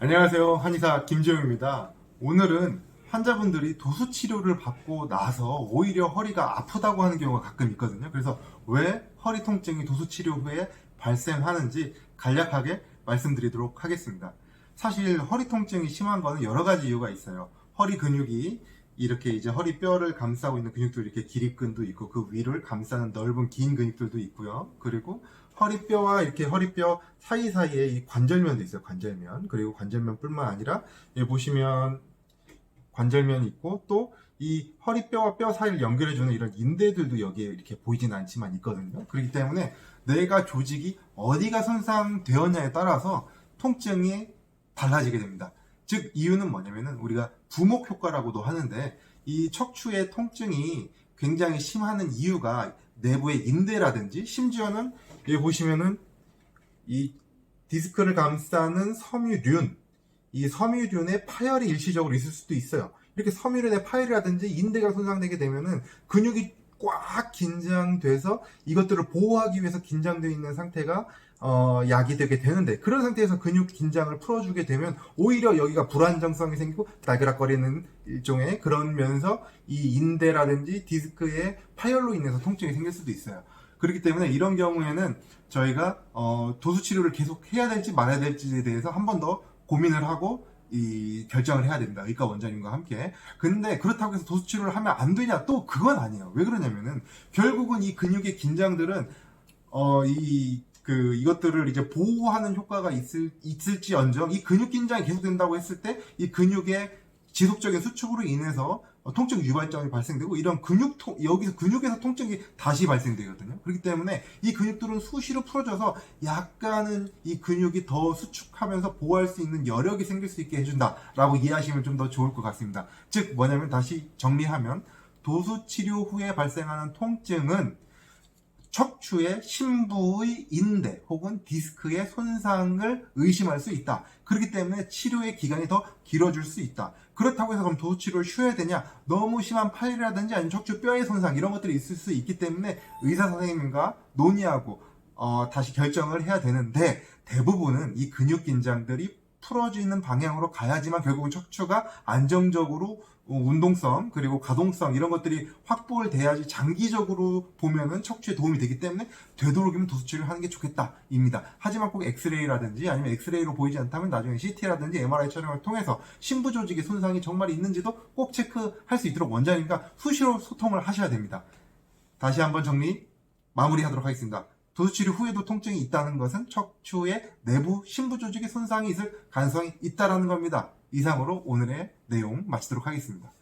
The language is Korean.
안녕하세요. 한의사 김재용입니다. 오늘은 환자분들이 도수 치료를 받고 나서 오히려 허리가 아프다고 하는 경우가 가끔 있거든요. 그래서 왜 허리 통증이 도수 치료 후에 발생하는지 간략하게 말씀드리도록 하겠습니다. 사실 허리 통증이 심한 거는 여러 가지 이유가 있어요. 허리 근육이 이렇게 이제 허리 뼈를 감싸고 있는 근육들 이렇게 기립근도 있고 그 위를 감싸는 넓은 긴 근육들도 있고요. 그리고 허리뼈와 이렇게 허리뼈 사이사이에 이 관절면도 있어요. 관절면. 그리고 관절면뿐만 아니라 여기 보시면 관절면이 있고 또 이 허리뼈와 뼈 사이를 연결해주는 이런 인대들도 여기에 이렇게 보이진 않지만 있거든요. 그렇기 때문에 뇌가 조직이 어디가 손상되었냐에 따라서 통증이 달라지게 됩니다. 즉 이유는 뭐냐면은 우리가 부목 효과라고도 하는데 이 척추의 통증이 굉장히 심하는 이유가 내부의 인대라든지 심지어는 여기 보시면은 이 디스크를 감싸는 섬유륜 이 섬유륜의 파열이 일시적으로 있을 수도 있어요. 이렇게 섬유륜의 파열이라든지 인대가 손상되게 되면은 근육이 꽉 긴장돼서 이것들을 보호하기 위해서 긴장되어 있는 상태가 어, 약이 되게 되는데 그런 상태에서 근육 긴장을 풀어주게 되면 오히려 여기가 불안정성이 생기고 달그락거리는 일종의 그러면서 이 인대라든지 디스크의 파열로 인해서 통증이 생길 수도 있어요. 그렇기 때문에 이런 경우에는 저희가 어, 도수 치료를 계속 해야 될지 말아야 될지에 대해서 한 번 더 고민을 하고 이 결정을 해야 됩니다. 의과 원장님과 함께. 근데 그렇다고 해서 도수 치료를 하면 안 되냐? 또 그건 아니에요. 왜 그러냐면은 결국은 이 근육의 긴장들은 어, 이, 그, 이것들을 이제 보호하는 효과가 있을, 있을지언정 이 근육 긴장이 계속된다고 했을 때 이 근육의 지속적인 수축으로 인해서 어, 통증 유발점이 발생되고 이런 근육 통 여기서 근육에서 통증이 다시 발생되거든요. 그렇기 때문에 이 근육들은 수시로 풀어져서 약간은 이 근육이 더 수축하면서 보호할 수 있는 여력이 생길 수 있게 해준다라고 이해하시면 좀 더 좋을 것 같습니다. 즉 뭐냐면 다시 정리하면 도수 치료 후에 발생하는 통증은 척추의 심부의 인대 혹은 디스크의 손상을 의심할 수 있다. 그렇기 때문에 치료의 기간이 더 길어질 수 있다. 그렇다고 해서 그럼 도수 치료를 쉬어야 되냐? 너무 심한 파열이라든지 아니면 척추 뼈의 손상 이런 것들이 있을 수 있기 때문에 의사 선생님과 논의하고 어, 다시 결정을 해야 되는데 대부분은 이 근육 긴장들이 풀어지는 방향으로 가야지만 결국은 척추가 안정적으로 어, 운동성 그리고 가동성 이런 것들이 확보를 돼야지 장기적으로 보면은 척추에 도움이 되기 때문에 되도록이면 도수치료를 하는 게 좋겠다입니다. 하지만 꼭 엑스레이라든지 아니면 엑스레이로 보이지 않다면 나중에 CT라든지 MRI 촬영을 통해서 심부 조직의 손상이 정말 있는지도 꼭 체크할 수 있도록 원장님과 수시로 소통을 하셔야 됩니다. 다시 한번 정리 마무리하도록 하겠습니다. 도수치료 후에도 통증이 있다는 것은 척추의 내부 심부 조직의 손상이 있을 가능성이 있다라는 겁니다. 이상으로 오늘의 내용 마치도록 하겠습니다.